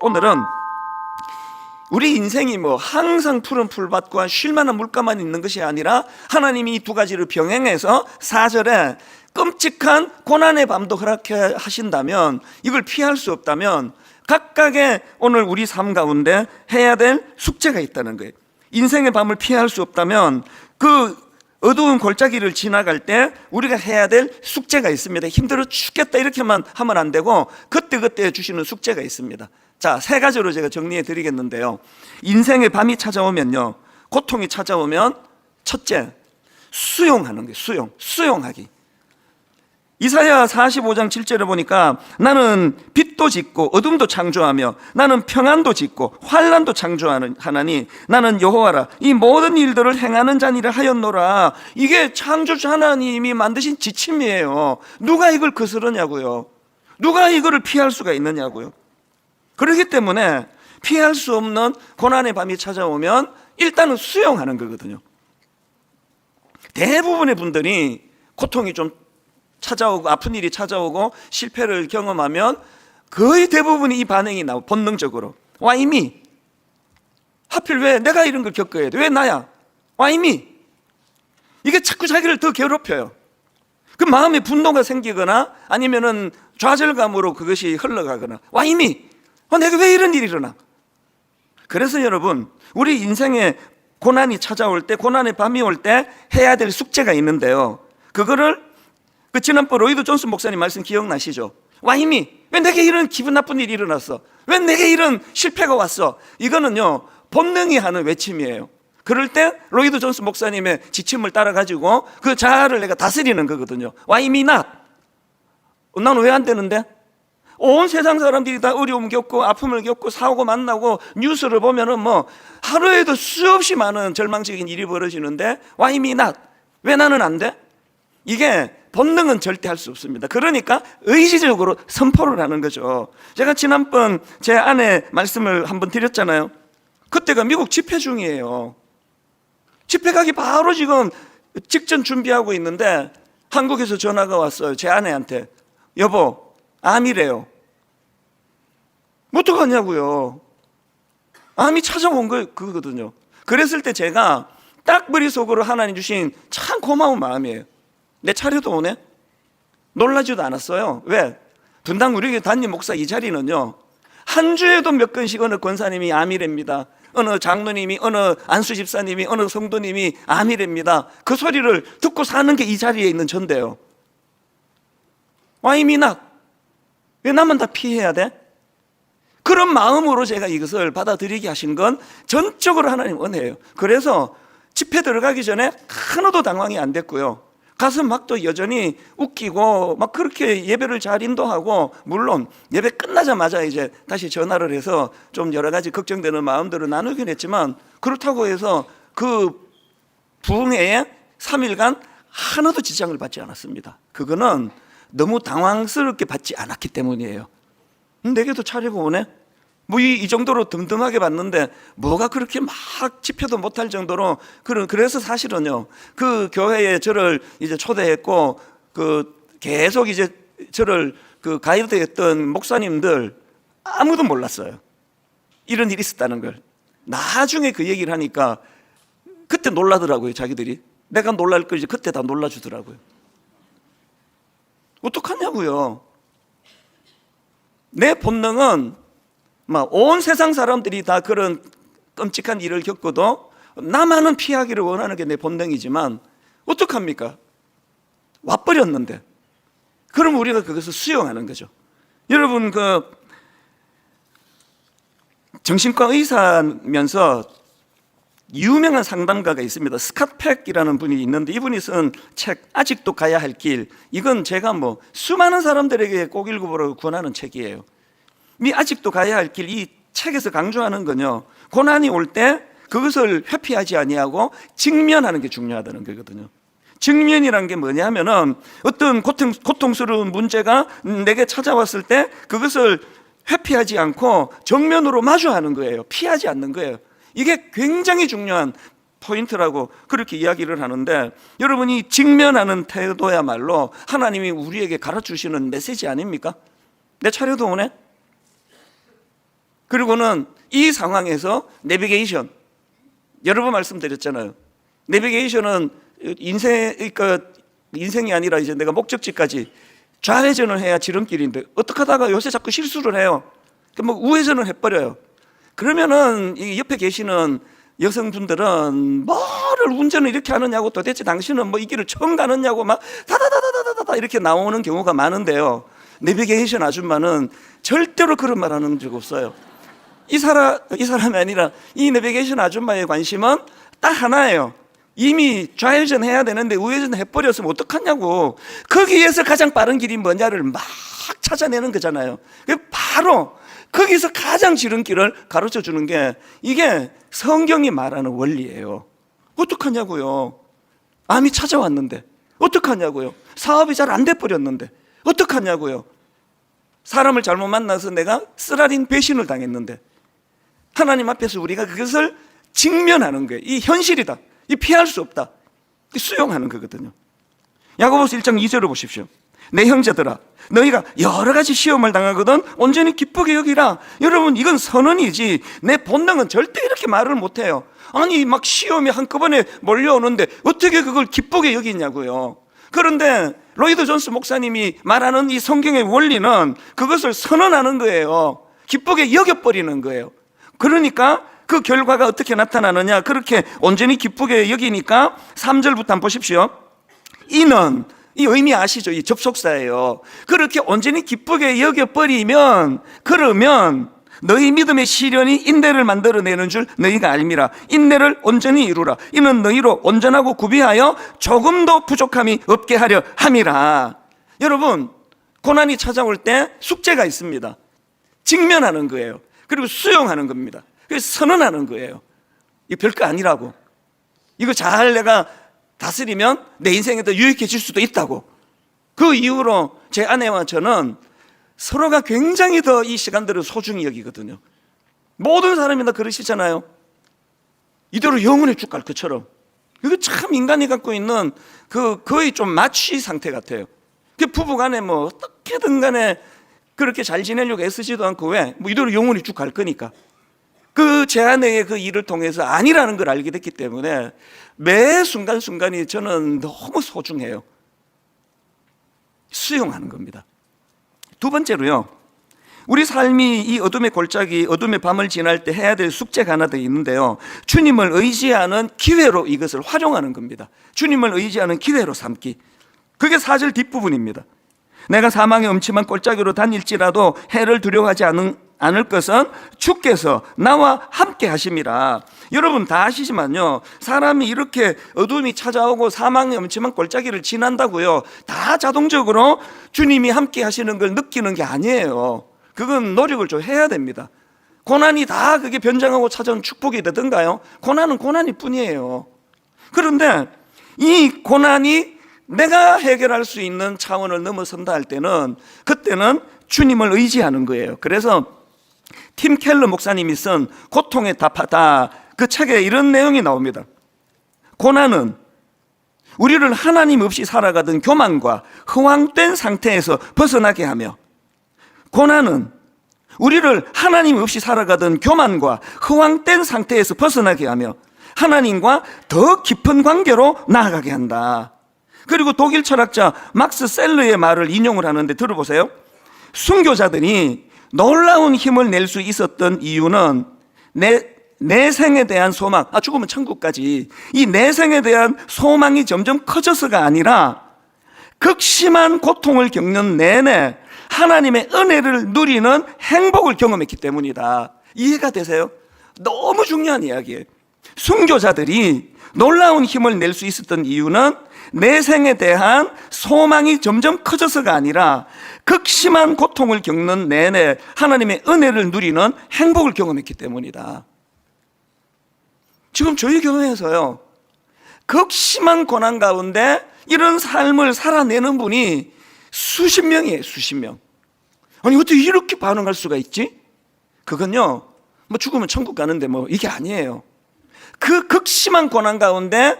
오늘은 우리 인생이 뭐 항상 푸른 풀밭과 쉴만한 물가만 있는 것이 아니라 하나님이 이 두 가지를 병행해서 사절에 끔찍한 고난의 밤도 허락해 하신다면 이걸 피할 수 없다면 각각의 오늘 우리 삶 가운데 해야 될 숙제가 있다는 거예요. 인생의 밤을 피할 수 없다면 그 어두운 골짜기를 지나갈 때 우리가 해야 될 숙제가 있습니다. 힘들어 죽겠다 이렇게만 하면 안 되고 그때그때 주시는 숙제가 있습니다. 자, 세 가지로 제가 정리해 드리겠는데요. 인생의 밤이 찾아오면요. 고통이 찾아오면 첫째, 수용하는 거예요. 수용. 수용하기. 이사야 45장 7절에 보니까 나는 빛도 짓고 어둠도 창조하며 나는 평안도 짓고 환란도 창조하는 하나니 나는 여호와라 이 모든 일들을 행하는 자니라 하였노라 이게 창조주 하나님이 만드신 지침이에요 누가 이걸 거스르냐고요 누가 이거를 피할 수가 있느냐고요 그렇기 때문에 피할 수 없는 고난의 밤이 찾아오면 일단은 수용하는 거거든요 대부분의 분들이 고통이 좀 찾아오고 아픈 일이 찾아오고 실패를 경험하면 거의 대부분이 이 반응이 나오 본능적으로 와 이미 하필 왜 내가 이런 걸 겪어야 돼? 왜 나야? 와 이미 이게 자꾸 자기를 더 괴롭혀요. 그 마음에 분노가 생기거나 아니면은 좌절감으로 그것이 흘러가거나 와 이미 어, 내가 왜 이런 일이 일어나? 그래서 여러분 우리 인생에 고난이 찾아올 때 고난의 밤이 올 때 해야 될 숙제가 있는데요. 그거를 그 지난번 로이드 존슨 목사님 말씀 기억나시죠? 와 이미 왜 내게 이런 기분 나쁜 일이 일어났어? 왜 내게 이런 실패가 왔어? 이거는요 본능이 하는 외침이에요. 그럴 때 로이드 존슨 목사님의 지침을 따라 가지고 그 자아를 내가 다스리는 거거든요. 와 이미 나. 나는 왜안 되는데? 온 세상 사람들이 다 어려움 겪고 아픔을 겪고 사고 만나고 뉴스를 보면은 뭐 하루에도 수없이 많은 절망적인 일이 벌어지는데 와 이미 나. 왜 나는 안 돼? 이게 본능은 절대 할 수 없습니다. 그러니까 의지적으로 선포를 하는 거죠. 제가 지난번 제 아내 말씀을 한번 드렸잖아요. 그때가 미국 집회 중이에요. 집회 가기 바로 지금 직전 준비하고 있는데 한국에서 전화가 왔어요. 제 아내한테. 여보, 암이래요. 뭐 어떡하냐고요. 암이 찾아온 거 그거거든요. 그랬을 때 제가 딱 머릿속으로 하나님 주신 참 고마운 마음이에요. 내 차례도 오네? 놀라지도 않았어요. 왜? 분당 우리 담임 목사 이 자리는요, 한 주에도 몇 건씩 어느 권사님이 암이랍니다. 어느 장로님이, 어느 안수 집사님이, 어느 성도님이 암이랍니다. 그 소리를 듣고 사는 게 이 자리에 있는 전데요. 와이 미나, 왜 나만 다 피해야 돼? 그런 마음으로 제가 이것을 받아들이게 하신 건 전적으로 하나님 은혜예요. 그래서 집회 들어가기 전에 하나도 당황이 안 됐고요. 가서 막또 여전히 웃기고 막 그렇게 예배를 잘 인도하고 물론 예배 끝나자마자 이제 다시 전화를 해서 좀 여러 가지 걱정되는 마음들을 나누긴 했지만 그렇다고 해서 그 부흥회에 3일간 하나도 지장을 받지 않았습니다. 그거는 너무 당황스럽게 받지 않았기 때문이에요. 음, 내게도 차리고 오네? 뭐 이 정도로 덤덤하게 봤는데 뭐가 그렇게 막 집회도 못할 정도로 그런 그래서 사실은요 그 교회에 저를 이제 초대했고 그 계속 이제 저를 그 가이드했던 목사님들 아무도 몰랐어요. 이런 일이 있었다는 걸. 나중에 그 얘기를 하니까 그때 놀라더라고요 자기들이. 내가 놀랄 거지 그때 다 놀라주더라고요. 어떡하냐고요. 내 본능은 막온 세상 사람들이 다 그런 끔찍한 일을 겪어도 나만은 피하기를 원하는 게 내 본능이지만 어떡합니까? 와버렸는데. 그럼 우리가 그것을 수용하는 거죠. 여러분 그 정신과 의사면서 유명한 상담가가 있습니다. 스캇 팩이라는 분이 있는데 이분이 쓴 책 아직도 가야 할 길. 이건 제가 뭐 수많은 사람들에게 꼭 읽어보라고 권하는 책이에요. 이 아직도 가야 할 길 이 책에서 강조하는 건요. 고난이 올 때 그것을 회피하지 아니하고 직면하는 게 중요하다는 거거든요. 직면이란 게 뭐냐면은 어떤 고통, 고통스러운 문제가 내게 찾아왔을 때 그것을 회피하지 않고 정면으로 마주하는 거예요. 피하지 않는 거예요. 이게 굉장히 중요한 포인트라고 그렇게 이야기를 하는데 여러분이 직면하는 태도야말로 하나님이 우리에게 가르쳐 주시는 메시지 아닙니까? 내 차례도 오네? 그리고는 이 상황에서 내비게이션 여러 번 말씀드렸잖아요. 내비게이션은 인생 그러니까 인생이 아니라 이제 내가 목적지까지 좌회전을 해야 지름길인데 어떻게 하다가 요새 자꾸 실수를 해요. 그뭐 우회전을 해버려요. 그러면은 이 옆에 계시는 여성분들은 뭐를 운전을 이렇게 하느냐고 도대체 당신은 뭐 이 길을 처음 가느냐고 막 다다다다다다다 이렇게 나오는 경우가 많은데요. 내비게이션 아줌마는 절대로 그런 말 하는 적 없어요. 이 사람 이 사람이 아니라 이 내비게이션 아줌마의 관심은 딱 하나예요. 이미 좌회전 해야 되는데 우회전 해버렸으면 어떡하냐고. 거기에서 가장 빠른 길이 뭐냐를 막 찾아내는 거잖아요. 그 바로 거기서 가장 지름길을 가르쳐 주는 게 이게 성경이 말하는 원리예요. 어떡하냐고요. 암이 찾아왔는데 어떡하냐고요. 사업이 잘 안 돼 버렸는데 어떡하냐고요. 사람을 잘못 만나서 내가 쓰라린 배신을 당했는데 하나님 앞에서 우리가 그것을 직면하는 거예요. 이 현실이다. 이 피할 수 없다. 수용하는 거거든요. 야고보서 1장 2절을 보십시오. 내 형제들아 너희가 여러 가지 시험을 당하거든 온전히 기쁘게 여기라. 여러분 이건 선언이지 내 본능은 절대 이렇게 말을 못 해요. 아니 막 시험이 한꺼번에 몰려오는데 어떻게 그걸 기쁘게 여기냐고요. 그런데 로이드 존스 목사님이 말하는 이 성경의 원리는 그것을 선언하는 거예요. 기쁘게 여겨버리는 거예요. 그러니까 그 결과가 어떻게 나타나느냐 그렇게 온전히 기쁘게 여기니까 3절부터 한번 보십시오. 이는 이 의미 아시죠? 이 접속사예요. 그렇게 온전히 기쁘게 여겨버리면 그러면 너희 믿음의 시련이 인내를 만들어내는 줄 너희가 알미라 인내를 온전히 이루라 이는 너희로 온전하고 구비하여 조금도 부족함이 없게 하려 함이라 여러분 고난이 찾아올 때 숙제가 있습니다 직면하는 거예요 그리고 수용하는 겁니다 그래서 선언하는 거예요 이거 별거 아니라고 이거 잘 내가 다스리면 내 인생에 더 유익해질 수도 있다고. 그 이후로 제 아내와 저는 서로가 굉장히 더 이 시간들을 소중히 여기거든요. 모든 사람이 다 그러시잖아요. 이대로 영원히 쭉 갈 것처럼. 이거 참 인간이 갖고 있는 그 거의 좀 마취 상태 같아요. 그 부부 간에 뭐 어떻게든 간에 그렇게 잘 지내려고 애쓰지도 않고 왜? 뭐 이대로 영원히 쭉 갈 거니까. 그제 아내의 그 일을 통해서 아니라는 걸 알게 됐기 때문에 매 순간순간이 저는 너무 소중해요. 수용하는 겁니다. 두 번째로요. 우리 삶이 이 어둠의 골짜기, 어둠의 밤을 지날 때 해야 될 숙제가 하나 더 있는데요. 주님을 의지하는 기회로 이것을 활용하는 겁니다. 주님을 의지하는 기회로 삼기. 그게 사절 뒷부분입니다. 내가 사망의 음침한 골짜기로 다닐지라도 해를 두려워하지 않은, 않을 것은 주께서 나와 함께 하심이라. 여러분 다 아시지만요. 사람이 이렇게 어둠이 찾아오고 사망의 음침한 골짜기를 지난다고요. 다 자동적으로 주님이 함께 하시는 걸 느끼는 게 아니에요. 그건 노력을 좀 해야 됩니다. 고난이 다 그게 변장하고 찾아온 축복이 되든가요? 고난은 고난일 뿐이에요. 그런데 이 고난이 내가 해결할 수 있는 차원을 넘어선다 할 때는 그때는 주님을 의지하는 거예요. 그래서 팀 켈러 목사님이 쓴 고통에 답하다 그 책에 이런 내용이 나옵니다. 고난은 우리를 하나님 없이 살아가던 교만과 허황된 상태에서 벗어나게 하며 고난은 우리를 하나님 없이 살아가던 교만과 허황된 상태에서 벗어나게 하며 하나님과 더 깊은 관계로 나아가게 한다. 그리고 독일 철학자 막스 셀러의 말을 인용을 하는데 들어보세요. 순교자들이 놀라운 힘을 낼 수 있었던 이유는 내 내생에 대한 소망, 아 죽으면 천국까지 이 내생에 대한 소망이 점점 커져서가 아니라 극심한 고통을 겪는 내내 하나님의 은혜를 누리는 행복을 경험했기 때문이다. 이해가 되세요? 너무 중요한 이야기예요. 순교자들이 놀라운 힘을 낼 수 있었던 이유는 내 생에 대한 소망이 점점 커져서가 아니라 극심한 고통을 겪는 내내 하나님의 은혜를 누리는 행복을 경험했기 때문이다. 지금 저희 교회에서요, 극심한 고난 가운데 이런 삶을 살아내는 분이 수십 명이에요, 수십 명. 아니, 어떻게 이렇게 반응할 수가 있지? 그건요, 뭐 죽으면 천국 가는데 뭐 이게 아니에요. 그 극심한 고난 가운데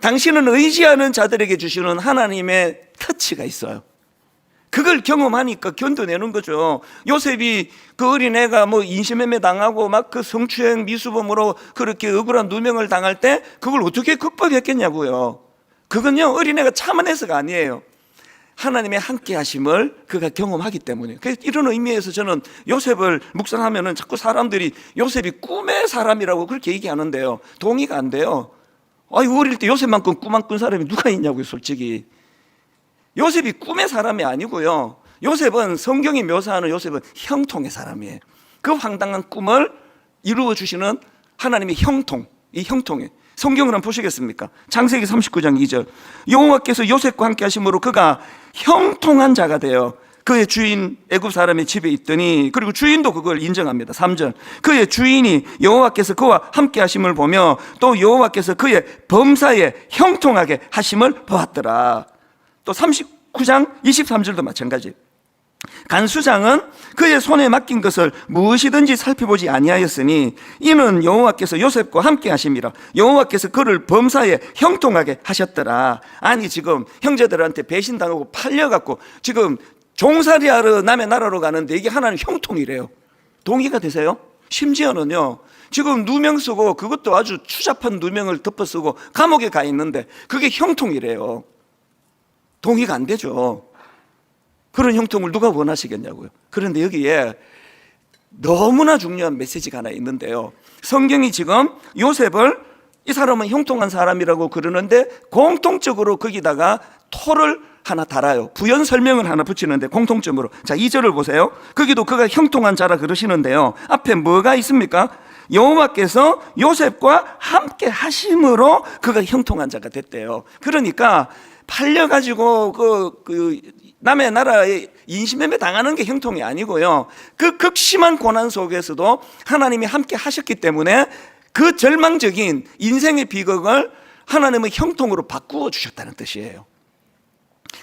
당신은 의지하는 자들에게 주시는 하나님의 터치가 있어요. 그걸 경험하니까 견뎌내는 거죠. 요셉이 그 어린애가 뭐 인신매매 당하고 막 그 성추행 미수범으로 그렇게 억울한 누명을 당할 때 그걸 어떻게 극복했겠냐고요. 그건요 어린애가 참아내서가 아니에요. 하나님의 함께 하심을 그가 경험하기 때문에. 그래서 이런 의미에서 저는 요셉을 묵상하면은 자꾸 사람들이 요셉이 꿈의 사람이라고 그렇게 얘기하는데요. 동의가 안 돼요. 아이 어릴 때 요셉만큼 꿈안꾼 사람이 누가 있냐고요, 솔직히. 요셉이 꿈의 사람이 아니고요. 요셉은 성경이 묘사하는 요셉은 형통의 사람이에요. 그 황당한 꿈을 이루어 주시는 하나님의 형통, 이 형통에 성경을 한번 보시겠습니까? 창세기 39장 2절. 여호와께서 요셉과 함께 하심으로 그가 형통한 자가 되어 그의 주인 애굽 사람의 집에 있더니 그리고 주인도 그걸 인정합니다. 3절. 그의 주인이 여호와께서 그와 함께 하심을 보며 또 여호와께서 그의 범사에 형통하게 하심을 보았더라. 또 39장 23절도 마찬가지. 간수장은 그의 손에 맡긴 것을 무엇이든지 살펴보지 아니하였으니 이는 여호와께서 요셉과 함께 하심이라 여호와께서 그를 범사에 형통하게 하셨더라 아니 지금 형제들한테 배신당하고 팔려갖고 지금 종살이하러 남의 나라로 가는데 이게 하나님 형통이래요 동의가 되세요? 심지어는요 지금 누명 쓰고 그것도 아주 추잡한 누명을 덮어 쓰고 감옥에 가 있는데 그게 형통이래요 동의가 안 되죠 그런 형통을 누가 원하시겠냐고요. 그런데 여기에 너무나 중요한 메시지가 하나 있는데요. 성경이 지금 요셉을 이 사람은 형통한 사람이라고 그러는데 공통적으로 거기다가 토를 하나 달아요. 부연 설명을 하나 붙이는데 공통점으로. 자, 2절을 보세요. 거기도 그가 형통한 자라 그러시는데요. 앞에 뭐가 있습니까? 여호와께서 요셉과 함께 하심으로 그가 형통한 자가 됐대요. 그러니까 팔려가지고 그, 그 남의 나라에 인신매매 당하는 게 형통이 아니고요. 그 극심한 고난 속에서도 하나님이 함께 하셨기 때문에 그 절망적인 인생의 비극을 하나님의 형통으로 바꾸어 주셨다는 뜻이에요.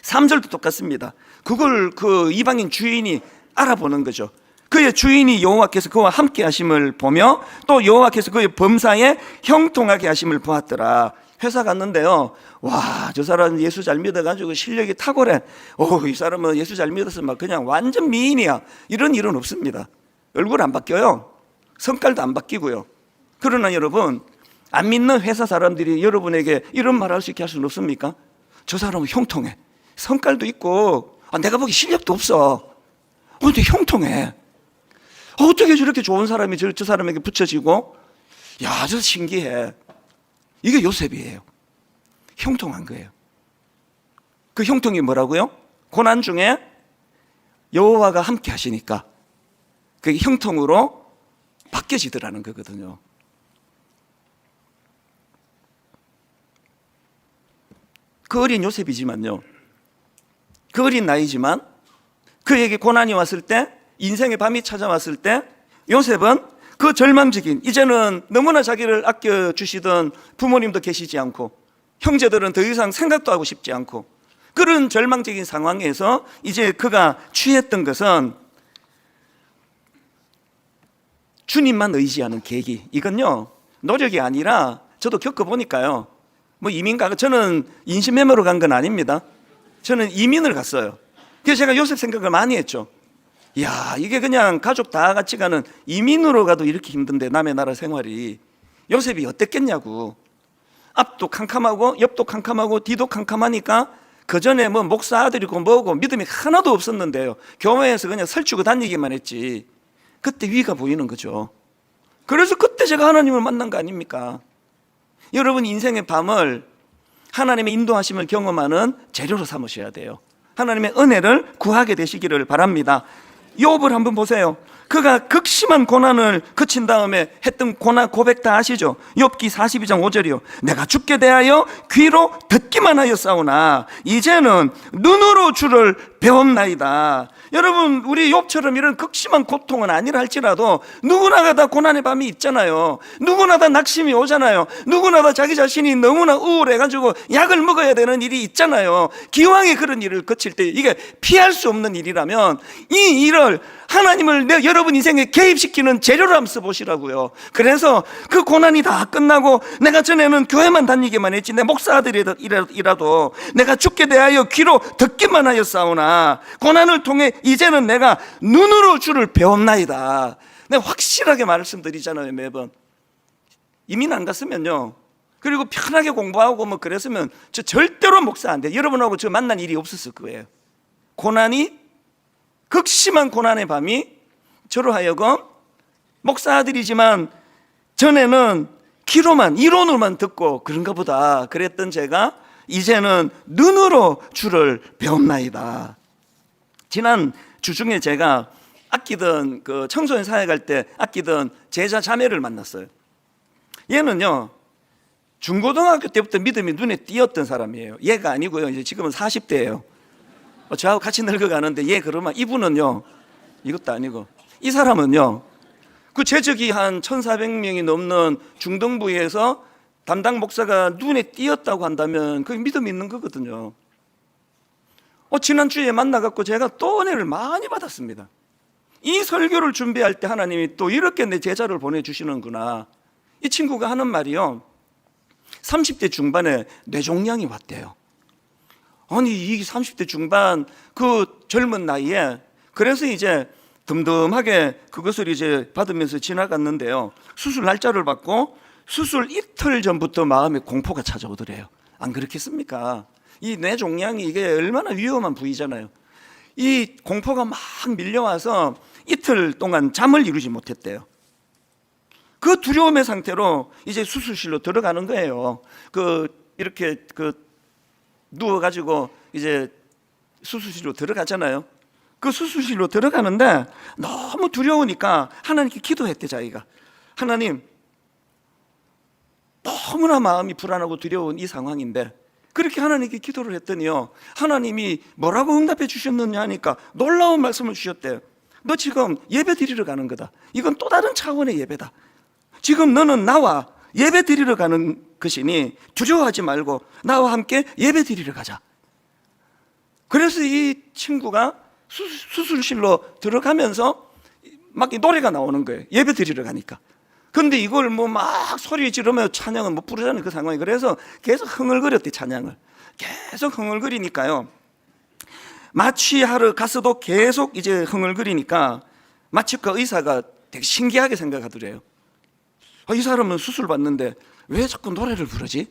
3절도 똑같습니다. 그걸 그 이방인 주인이 알아보는 거죠. 그의 주인이 여호와께서 그와 함께 하심을 보며 또 여호와께서 그의 범사에 형통하게 하심을 보았더라. 회사 갔는데요. 와, 저 사람 예수 잘 믿어가지고 실력이 탁월해. 오, 이 사람은 예수 잘 믿어서 막 그냥 완전 미인이야. 이런 일은 없습니다. 얼굴 안 바뀌어요. 성깔도 안 바뀌고요. 그러나 여러분, 안 믿는 회사 사람들이 여러분에게 이런 말 할 수 있게 할 수는 없습니까? 저 사람은 형통해. 성깔도 있고, 아, 내가 보기 실력도 없어. 어, 근데 형통해. 어떻게 저렇게 좋은 사람이 저, 저 사람에게 붙여지고, 야, 저 신기해. 이게 요셉이에요. 형통한 거예요. 그 형통이 뭐라고요? 고난 중에 여호와가 함께 하시니까 그게 형통으로 바뀌어지더라는 거거든요. 그 어린 요셉이지만요. 그 어린 나이지만 그에게 고난이 왔을 때 인생의 밤이 찾아왔을 때 요셉은 그 절망적인 이제는 너무나 자기를 아껴 주시던 부모님도 계시지 않고 형제들은 더 이상 생각도 하고 싶지 않고 그런 절망적인 상황에서 이제 그가 취했던 것은 주님만 의지하는 계기. 이건요, 노력이 아니라 저도 겪어보니까요. 뭐 이민 가, 저는 인신매매로 간 건 아닙니다. 저는 이민을 갔어요. 그래서 제가 요셉 생각을 많이 했죠. 야, 이게 그냥 가족 다 같이 가는 이민으로 가도 이렇게 힘든데 남의 나라 생활이 요셉이 어땠겠냐고. 앞도 캄캄하고 옆도 캄캄하고 뒤도 캄캄하니까 그 전에 뭐 목사 아들이고 뭐고 믿음이 하나도 없었는데요. 교회에서 그냥 설치고 다니기만 했지. 그때 위가 보이는 거죠. 그래서 그때 제가 하나님을 만난 거 아닙니까? 여러분 인생의 밤을 하나님의 인도하심을 경험하는 재료로 삼으셔야 돼요. 하나님의 은혜를 구하게 되시기를 바랍니다. 욥을 한번 보세요. 그가 극심한 고난을 그친 다음에 했던 고난 고백 다 아시죠? 욥기 42장 5절이요. 내가 죽게 대하여 귀로 듣기만 하였사오나 이제는 눈으로 주를 배웠나이다. 여러분 우리 욥처럼 이런 극심한 고통은 아니라 할지라도 누구나가 다 고난의 밤이 있잖아요. 누구나 다 낙심이 오잖아요. 누구나 다 자기 자신이 너무나 우울해가지고 약을 먹어야 되는 일이 있잖아요. 기왕에 그런 일을 거칠 때 이게 피할 수 없는 일이라면 이 일을 하나님을 내 여러분 인생에 개입시키는 재료를 한번 써보시라고요. 그래서 그 고난이 다 끝나고 내가 전에는 교회만 다니기만 했지 내 목사들이라도 내가 죽게 대하여 귀로 듣기만 하여 싸우나 고난을 통해 이제는 내가 눈으로 주를 배웠나이다. 내가 확실하게 말씀드리잖아요 매번. 이민 안 갔으면요. 그리고 편하게 공부하고 뭐 그랬으면 저 절대로 목사 안 돼. 여러분하고 저 만난 일이 없었을 거예요. 고난이 극심한 고난의 밤이 저로 하여금 목사들이지만 전에는 귀로만 이론으로만 듣고 그런가 보다 그랬던 제가 이제는 눈으로 주를 배웠나이다. 지난 주 중에 제가 아끼던 그 청소년 사회 갈 때 아끼던 제자 자매를 만났어요. 얘는요 중고등학교 때부터 믿음이 눈에 띄었던 사람이에요. 얘가 아니고요. 이제 지금은 40대예요. 어, 저하고 같이 늙어가는데 얘 그러면 이분은요 이것도 아니고 이 사람은요 그 재적이 한 1,400명이 넘는 중동부에서 담당 목사가 눈에 띄었다고 한다면 그게 믿음 있는 거거든요. 어, 지난주에 만나갖고 제가 또 은혜를 많이 받았습니다. 이 설교를 준비할 때 하나님이 또 이렇게 내 제자를 보내주시는구나. 이 친구가 하는 말이요. 30대 중반에 뇌종양이 왔대요. 아니, 이 30대 중반 그 젊은 나이에 그래서 이제 듬듬하게 그것을 이제 받으면서 지나갔는데요. 수술 날짜를 받고 수술 이틀 전부터 마음에 공포가 찾아오더래요. 안 그렇겠습니까? 이 뇌종양이 이게 얼마나 위험한 부위잖아요. 이 공포가 막 밀려와서 이틀 동안 잠을 이루지 못했대요. 그 두려움의 상태로 이제 수술실로 들어가는 거예요. 그 이렇게 그 누워 가지고 이제 수술실로 들어가잖아요. 그 수술실로 들어가는데 너무 두려우니까 하나님께 기도했대 자기가. 하나님 너무나 마음이 불안하고 두려운 이 상황인데 그렇게 하나님께 기도를 했더니요. 하나님이 뭐라고 응답해 주셨느냐 하니까 놀라운 말씀을 주셨대요. 너 지금 예배 드리러 가는 거다. 이건 또 다른 차원의 예배다. 지금 너는 나와 예배 드리러 가는 것이니 두려워하지 말고 나와 함께 예배 드리러 가자. 그래서 이 친구가 수, 수술실로 들어가면서 막이 노래가 나오는 거예요. 예배 드리러 가니까. 근데 이걸 뭐 막 소리 지르며 찬양을 못 부르자는 그 상황이 그래서 계속 흥얼거렸대 찬양을. 계속 흥얼거리니까요. 마취하러 가서도 계속 이제 흥얼거리니까 마취과 의사가 되게 신기하게 생각하더래요. 아, 이 사람은 수술 받는데 왜 자꾸 노래를 부르지?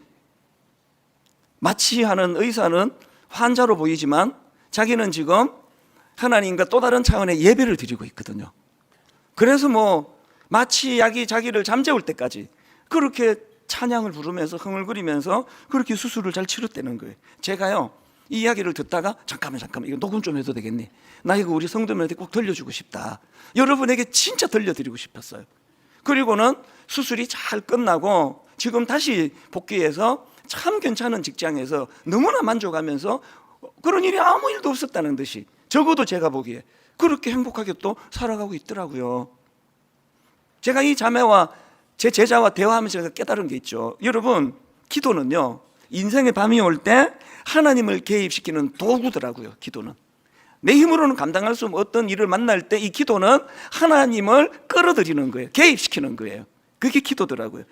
마취하는 의사는 환자로 보이지만 자기는 지금 하나님과 또 다른 차원의 예배를 드리고 있거든요. 그래서 뭐 마치 약이 자기를 잠재울 때까지 그렇게 찬양을 부르면서 흥얼거리면서 그렇게 수술을 잘 치렀다는 거예요. 제가요 이 이야기를 듣다가 잠깐만 잠깐만 이거 녹음 좀 해도 되겠니? 나 이거 우리 성도님한테 꼭 들려주고 싶다. 여러분에게 진짜 들려드리고 싶었어요. 그리고는 수술이 잘 끝나고 지금 다시 복귀해서 참 괜찮은 직장에서 너무나 만족하면서 그런 일이 아무 일도 없었다는 듯이 적어도 제가 보기에 그렇게 행복하게 또 살아가고 있더라고요. 제가 이 자매와 제 제자와 대화하면서 제가 깨달은 게 있죠. 여러분, 기도는요, 인생의 밤이 올 때 하나님을 개입시키는 도구더라고요, 기도는. 내 힘으로는 감당할 수 없는 어떤 일을 만날 때 이 기도는 하나님을 끌어들이는 거예요. 개입시키는 거예요. 그게 기도더라고요.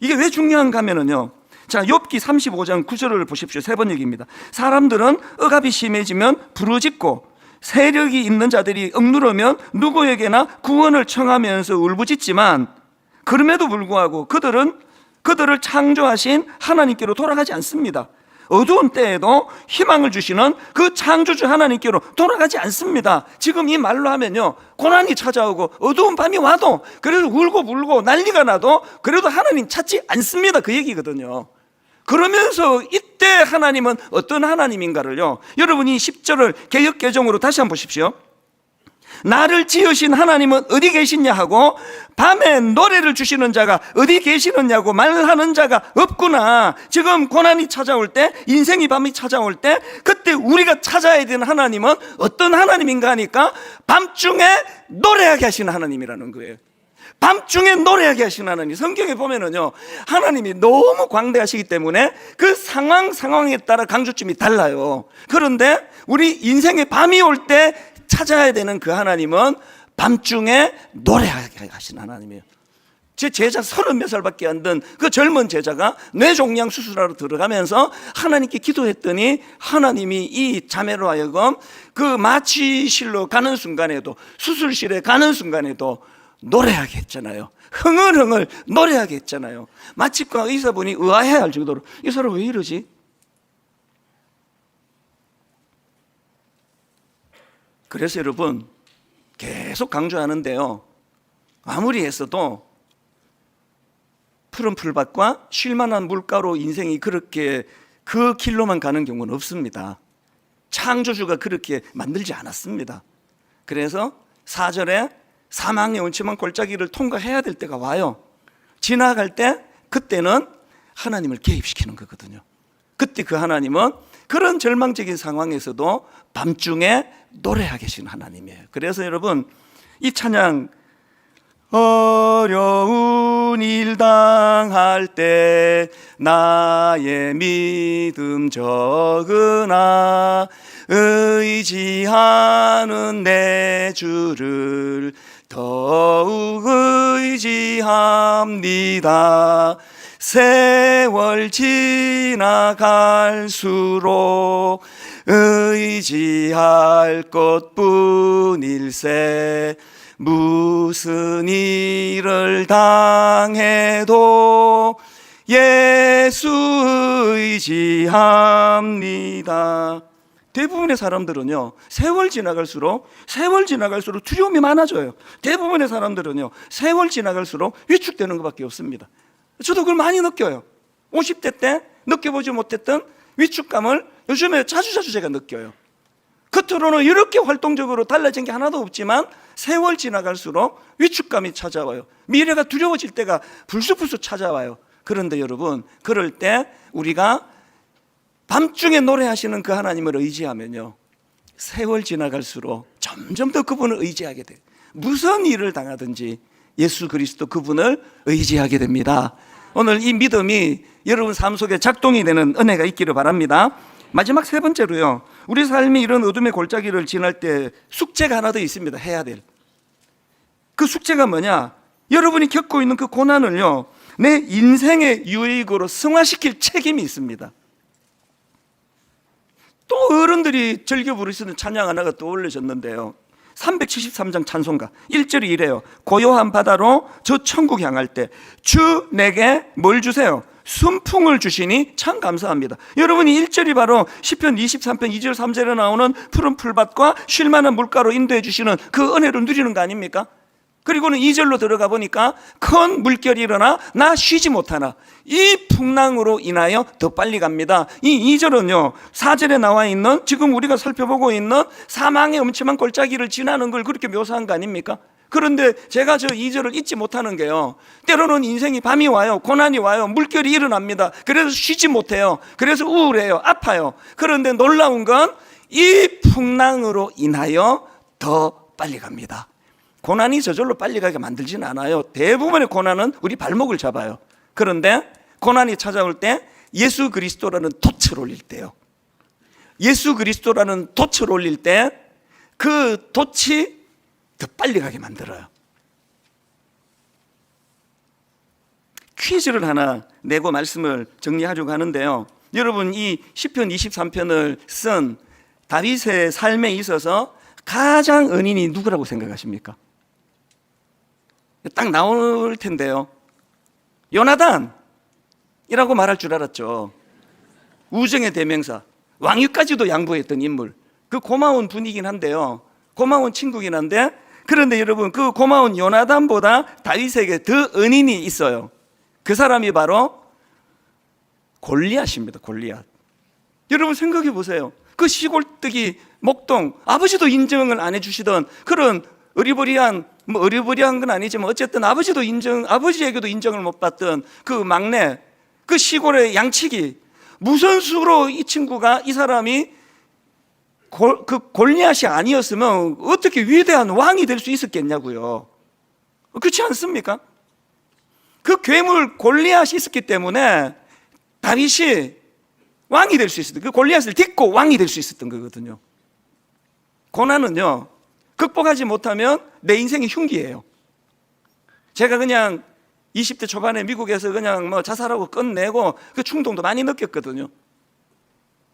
이게 왜 중요한가 하면은요. 자, 욥기 35장 9절을 보십시오. 세 번 얘기입니다. 사람들은 억압이 심해지면 부르짖고 세력이 있는 자들이 억누르면 누구에게나 구원을 청하면서 울부짖지만 그럼에도 불구하고 그들은 그들을 창조하신 하나님께로 돌아가지 않습니다. 어두운 때에도 희망을 주시는 그 창조주 하나님께로 돌아가지 않습니다. 지금 이 말로 하면요. 고난이 찾아오고 어두운 밤이 와도 그래도 울고 불고 난리가 나도 그래도 하나님 찾지 않습니다. 그 얘기거든요. 그러면서 이때 하나님은 어떤 하나님인가를요. 여러분이 10절을 개혁 개정으로 다시 한번 보십시오. 나를 지으신 하나님은 어디 계시냐 하고 밤에 노래를 주시는 자가 어디 계시느냐고 말하는 자가 없구나. 지금 고난이 찾아올 때, 인생이 밤이 찾아올 때, 그때 우리가 찾아야 되는 하나님은 어떤 하나님인가 하니까 밤중에 노래하게 하시는 하나님이라는 거예요. 밤중에 노래하게 하시는 하나님. 성경에 보면은요, 하나님이 너무 광대하시기 때문에 그 상황, 상황에 따라 강조점이 달라요. 그런데 우리 인생의 밤이 올 때 찾아야 되는 그 하나님은 밤중에 노래하게 하신 하나님이에요. 제 제자 서른 몇 살밖에 안 된 그 젊은 제자가 뇌종양 수술하러 들어가면서 하나님께 기도했더니 하나님이 이 자매로 하여금 그 마취실로 가는 순간에도 수술실에 가는 순간에도 노래하게 했잖아요. 흥얼흥얼 노래하게 했잖아요. 마취과 의사분이 의아해 할 정도로 이 사람 왜 이러지? 그래서 여러분 계속 강조하는데요. 아무리 했어도 푸른 풀밭과 쉴만한 물가로 인생이 그렇게 그 길로만 가는 경우는 없습니다. 창조주가 그렇게 만들지 않았습니다. 그래서 4절에 사망의 원침한 골짜기를 통과해야 될 때가 와요. 지나갈 때 그때는 하나님을 개입시키는 거거든요. 그때 그 하나님은 그런 절망적인 상황에서도 밤중에 노래하 계신 하나님이에요. 그래서 여러분 이 찬양 어려운 일 당할 때 나의 믿음 적으나 의지하는 내 주를 더욱 의지합니다. 세월 지나갈수록 의지할 것뿐일세 무슨 일을 당해도 예수 의지합니다. 대부분의 사람들은요, 세월 지나갈수록, 세월 지나갈수록 두려움이 많아져요. 대부분의 사람들은요, 세월 지나갈수록 위축되는 것밖에 없습니다. 저도 그걸 많이 느껴요. 50대 때 느껴보지 못했던 위축감을 요즘에 자주자주 제가 느껴요. 겉으로는 이렇게 활동적으로 달라진 게 하나도 없지만 세월 지나갈수록 위축감이 찾아와요. 미래가 두려워질 때가 불쑥불쑥 찾아와요. 그런데 여러분, 그럴 때 우리가 밤중에 노래하시는 그 하나님을 의지하면요. 세월 지나갈수록 점점 더 그분을 의지하게 돼요. 무슨 일을 당하든지 예수 그리스도 그분을 의지하게 됩니다. 오늘 이 믿음이 여러분 삶 속에 작동이 되는 은혜가 있기를 바랍니다. 마지막 세 번째로요. 우리 삶이 이런 어둠의 골짜기를 지날 때 숙제가 하나 더 있습니다. 해야 될. 그 숙제가 뭐냐? 여러분이 겪고 있는 그 고난을요. 내 인생의 유익으로 승화시킬 책임이 있습니다. 또 어른들이 즐겨 부르시는 찬양 하나가 떠올려졌는데요. 373장 찬송가 1절이 이래요. 고요한 바다로 저 천국 향할 때 주 내게 뭘 주세요? 순풍을 주시니 참 감사합니다. 여러분이 1절이 바로 시편 23편 2절 3절에 나오는 푸른 풀밭과 쉴만한 물가로 인도해 주시는 그 은혜를 누리는 거 아닙니까? 그리고는 2절로 들어가 보니까 큰 물결이 일어나 나 쉬지 못하나 이 풍랑으로 인하여 더 빨리 갑니다. 이 2절은요. 4절에 나와 있는 지금 우리가 살펴보고 있는 사망의 엄침한 골짜기를 지나는 걸 그렇게 묘사한 거 아닙니까? 그런데 제가 저 2절을 잊지 못하는 게요. 때로는 인생이 밤이 와요. 고난이 와요. 물결이 일어납니다. 그래서 쉬지 못해요. 그래서 우울해요. 아파요. 그런데 놀라운 건 이 풍랑으로 인하여 더 빨리 갑니다. 고난이 저절로 빨리 가게 만들지는 않아요. 대부분의 고난은 우리 발목을 잡아요. 그런데 고난이 찾아올 때 예수 그리스도라는 돛을 올릴 때요. 예수 그리스도라는 돛을 올릴 때 그 돛이 더 빨리 가게 만들어요. 퀴즈를 하나 내고 말씀을 정리하려고 하는데요. 여러분 이 시편 23편을 쓴 다윗의 삶에 있어서 가장 은인이 누구라고 생각하십니까? 딱 나올 텐데요. 요나단이라고 말할 줄 알았죠. 우정의 대명사, 왕위까지도 양보했던 인물. 그 고마운 분이긴 한데요. 고마운 친구긴 한데 그런데 여러분 그 고마운 요나단보다 다윗에게 더 은인이 있어요. 그 사람이 바로 골리앗입니다. 골리앗. 여러분 생각해 보세요. 그 시골뜨기 목동 아버지도 인정을 안 해주시던 그런 어리버리한 뭐 어리버리한 건 아니지만 어쨌든 아버지도 인정 아버지에게도 인정을 못 받던 그 막내 그 시골의 양치기 무슨 수로 이 친구가 이 사람이 골, 그 골리앗이 아니었으면 어떻게 위대한 왕이 될 수 있었겠냐고요. 그렇지 않습니까? 그 괴물 골리앗이 있었기 때문에 다윗이 왕이 될 수 있었던 그 골리앗을 딛고 왕이 될 수 있었던 거거든요. 고난은요. 극복하지 못하면 내 인생이 흉기예요. 제가 그냥 20대 초반에 미국에서 그냥 뭐 자살하고 끝내고 그 충동도 많이 느꼈거든요.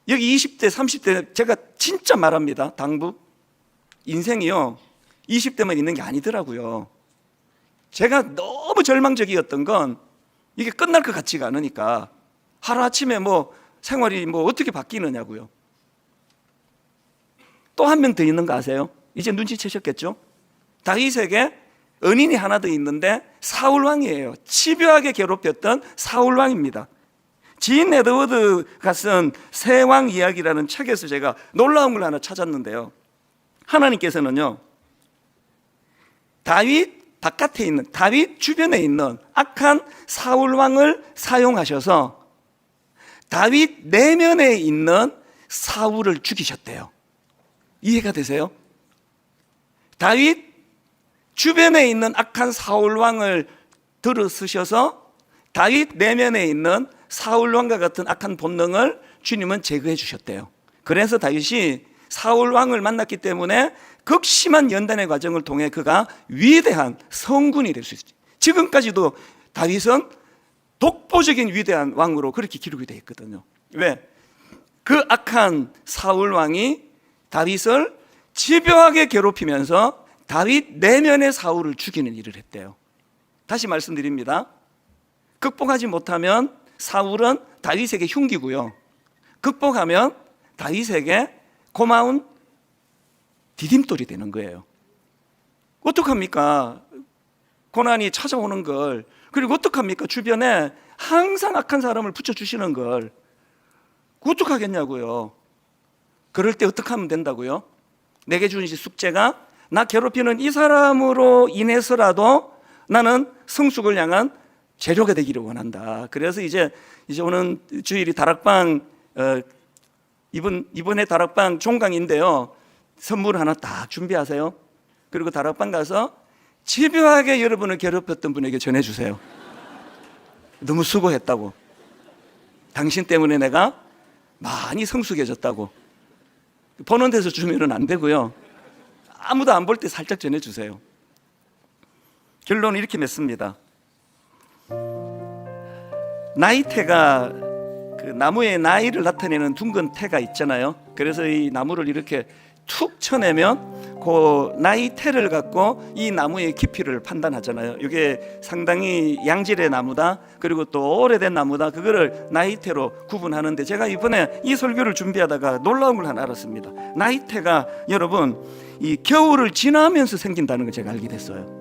여기 20대, 30대 제가 진짜 말합니다. 당부. 인생이요. 20대만 있는 게 아니더라고요. 제가 너무 절망적이었던 건 이게 끝날 것 같지가 않으니까 하루아침에 뭐 생활이 뭐 어떻게 바뀌느냐고요. 또 한 명 더 있는 거 아세요? 이제 눈치채셨겠죠? 다윗에게 은인이 하나 더 있는데 사울 왕이에요. 집요하게 괴롭혔던 사울 왕입니다. 지인 에드워드가 쓴 세왕 이야기라는 책에서 제가 놀라운 걸 하나 찾았는데요. 하나님께서는요. 다윗 바깥에 있는 다윗 주변에 있는 악한 사울 왕을 사용하셔서 다윗 내면에 있는 사울을 죽이셨대요. 이해가 되세요? 다윗 주변에 있는 악한 사울 왕을 들어 쓰셔서 다윗 내면에 있는 사울 왕과 같은 악한 본능을 주님은 제거해 주셨대요. 그래서 다윗이 사울 왕을 만났기 때문에 극심한 연단의 과정을 통해 그가 위대한 성군이 될 수 있지. 지금까지도 다윗은 독보적인 위대한 왕으로 그렇게 기록이 되어 있거든요. 왜? 그 악한 사울 왕이 다윗을 집요하게 괴롭히면서 다윗 내면의 사울을 죽이는 일을 했대요. 다시 말씀드립니다. 극복하지 못하면 사울은 다윗에게 흉기고요. 극복하면 다윗에게 고마운 디딤돌이 되는 거예요. 어떡합니까? 고난이 찾아오는 걸. 그리고 어떡합니까? 주변에 항상 악한 사람을 붙여주시는 걸. 어떡하겠냐고요. 그럴 때 어떻게 하면 된다고요? 내게 주신 숙제가 나 괴롭히는 이 사람으로 인해서라도 나는 성숙을 향한 재료가 되기를 원한다. 그래서 이제 이제 오는 주일이 다락방 어, 이번 이번에 다락방 종강인데요. 선물 하나 딱 준비하세요. 그리고 다락방 가서 집요하게 여러분을 괴롭혔던 분에게 전해 주세요. 너무 수고했다고. 당신 때문에 내가 많이 성숙해졌다고. 보는 데서 주면은 안 되고요. 아무도 안 볼 때 살짝 전해 주세요. 결론은 이렇게 맺습니다. 나이테가 그 나무의 나이를 나타내는 둥근 태가 있잖아요. 그래서 이 나무를 이렇게 툭 쳐내면 그 나이테를 갖고 이 나무의 깊이를 판단하잖아요. 이게 상당히 양질의 나무다. 그리고 또 오래된 나무다. 그거를 나이테로 구분하는데 제가 이번에 이 설교를 준비하다가 놀라운 걸 하나 알았습니다. 나이테가 여러분 이 겨울을 지나면서 생긴다는 걸 제가 알게 됐어요.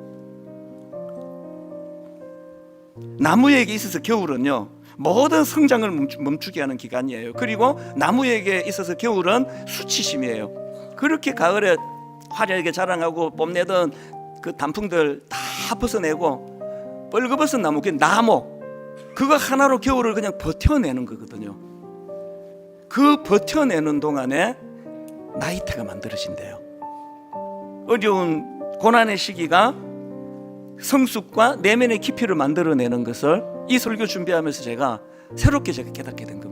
나무에게 있어서 겨울은요 모든 성장을 멈추, 멈추게 하는 기간이에요. 그리고 나무에게 있어서 겨울은 수치심이에요. 그렇게 가을에 화려하게 자랑하고 뽐내던 그 단풍들 다 벗어내고 벌거벗은 나무, 그 나무 그거 하나로 겨울을 그냥 버텨내는 거거든요. 그 버텨내는 동안에 나이테가 만들어진대요. 어려운 고난의 시기가 성숙과 내면의 깊이를 만들어내는 것을 이 설교 준비하면서 제가 새롭게 제가 깨닫게 된 겁니다.